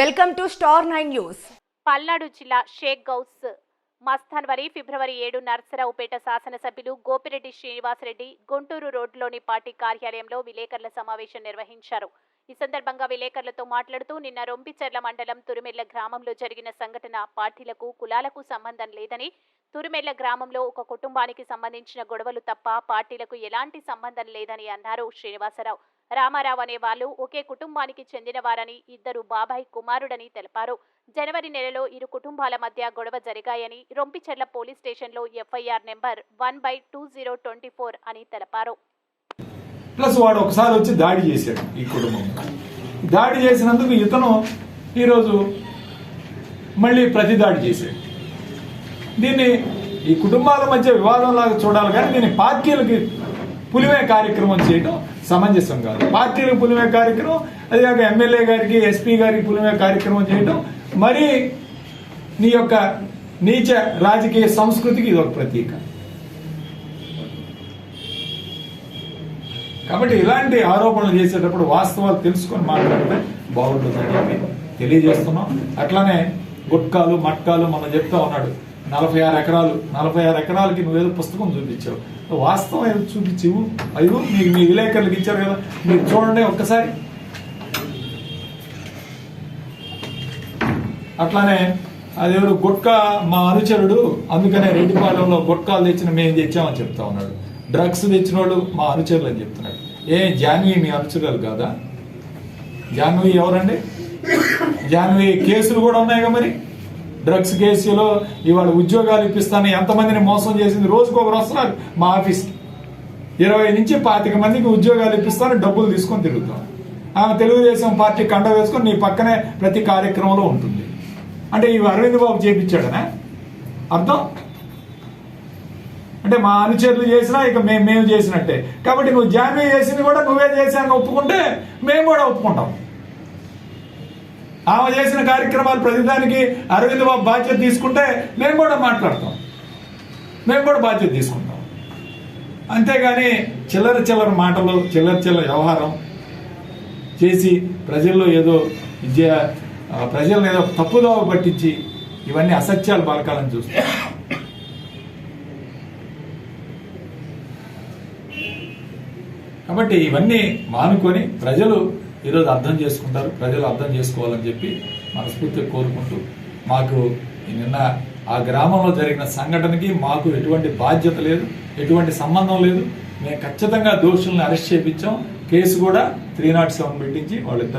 Welcome to star nine news. Palnadu జిల్లా షేక్ గౌస్ మస్తాన్వరి ఫిబ్రవరి ఏడు నర్సరావుపేట శాసనసభ్యులు గోపిరెడ్డి శ్రీనివాసరెడ్డి గుంటూరు రోడ్లోని పార్టీ కార్యాలయంలో విలేకరుల సమావేశం నిర్వహించారు. ఈ సందర్భంగా విలేకరులతో మాట్లాడుతూ నిన్న రొంపిచెర్ల మండలం తురుమెల్ల గ్రామంలో జరిగిన సంఘటన పార్టీలకు కులాలకు సంబంధం లేదని తురుమెల్ల గ్రామంలో ఒక కుటుంబానికి సంబంధించిన గొడవలు తప్ప పార్టీలకు ఎలాంటి సంబంధం లేదని అన్నారు శ్రీనివాసరావు. రామారావు అనే వాళ్ళు ఒకే కుటుంబానికి చెందినవారని ఇద్దరు బాబాయ్ కుమారుడని తెలిపారు. జనవరి నెలలో ఇరు కుటుంబాల మధ్య గొడవ జరిగాయని రొంపిచెర్ల పోలీస్ స్టేషన్లో FIR number one by two zero twenty four అని తెలిపారు. ప్లస్ వాడు ఒకసారి వచ్చి దాడి చేశాడు ఈ కుటుంబం. దాడి చేసినందుకు ఇతను ఈరోజు మళ్ళీ ప్రతి దాడి చేశాడు. దీన్ని ఈ కుటుంబాల మధ్య వివాదం లాగా చూడాలి కానీ దీన్ని పార్టీలకి పులివే కార్యక్రమం చేయడం సమంజసం కాదు. పార్టీలకు పులివే కార్యక్రమం అది కాక ఎమ్మెల్యే గారికి ఎస్పీ గారికి పులివే కార్యక్రమం చేయడం మరీ నీ యొక్క నీచ రాజకీయ సంస్కృతికి ఇది ఒక ప్రతీక. కాబట్టి ఇలాంటి ఆరోపణలు చేసేటప్పుడు వాస్తవాలు తెలుసుకొని మాట్లాడితే బాగుంటుందని చెప్పి తెలియజేస్తున్నాం. అట్లానే గుట్కాలు మట్కాలు మనం చెప్తా ఉన్నాడు. నలభై ఆరు ఎకరాలు నలభై ఆరు ఎకరాలకి నువ్వేదో పుస్తకం చూపించావు. వాస్తవం ఏదో చూపించివు అయ్యో మీకు మీ విలేకరులకు ఇచ్చారు కదా. మీరు చూడండి ఒక్కసారి. అట్లానే అదేవిడు గుట్కా మా అనుచరుడు అందుకనే రెడ్డిపాలెంలో గుట్కాలు తెచ్చిన మేము తెచ్చామని చెప్తా ఉన్నాడు. డ్రగ్స్ తెచ్చిన వాళ్ళు మా అనుచరులు అని చెప్తున్నాడు. ఏ జాన్వి మీ అనుచరులు కాదా? జాన్వి ఎవరండి? జాన్వి కేసులు కూడా ఉన్నాయిగా మరి? డ్రగ్స్ కేసులో ఇవాళ ఉద్యోగాలు ఇప్పిస్తాను ఎంతమందిని మోసం చేసింది? రోజుకొకరు వస్తున్నారు మా ఆఫీస్ ఇరవై నుంచి పాతిక మందికి ఉద్యోగాలు ఇప్పిస్తాను డబ్బులు తీసుకొని తిరుగుతాం. ఆమె తెలుగుదేశం పార్టీ కండ వేసుకొని నీ పక్కనే ప్రతి కార్యక్రమంలో ఉంటుంది. అంటే ఇవి అరవింద్ బాబు చేపించాడనా? అర్థం? అంటే మా అనుచరులు చేసినా ఇక మేము మేము చేసినట్టే. కాబట్టి నువ్వు జామీ చేసింది కూడా నువ్వే చేశాను ఒప్పుకుంటే మేము కూడా ఒప్పుకుంటాం. ఆమె చేసిన కార్యక్రమాలు ప్రతిదానికి అరవింద్ బాబు బాధ్యత తీసుకుంటే మేము కూడా మాట్లాడతాం. మేము కూడా బాధ్యత తీసుకుంటాం. అంతేగాని చిల్లర చిల్లర మాటలు చిల్లర చిల్లర వ్యవహారం చేసి ప్రజల్లో ఏదో విద్య ప్రజలను ఏదో తప్పుదోవ పట్టించి ఇవన్నీ అసత్యాలు బలకాలని చూస్తాం. కాబట్టి ఇవన్నీ మానుకొని ప్రజలు ఈరోజు అర్థం చేసుకుంటారు ప్రజలు అర్థం చేసుకోవాలని చెప్పి మనస్ఫూర్తిగా కోరుకుంటూ మాకు నిన్న ఆ గ్రామంలో జరిగిన సంఘటనకి మాకు ఎటువంటి బాధ్యత లేదు ఎటువంటి సంబంధం లేదు. మేము ఖచ్చితంగా దోషుల్ని అరెస్ట్ చేయించాం. కేసు కూడా త్రీ నాట్ సెవెన్ పెట్టించి వాళ్ళిద్దరు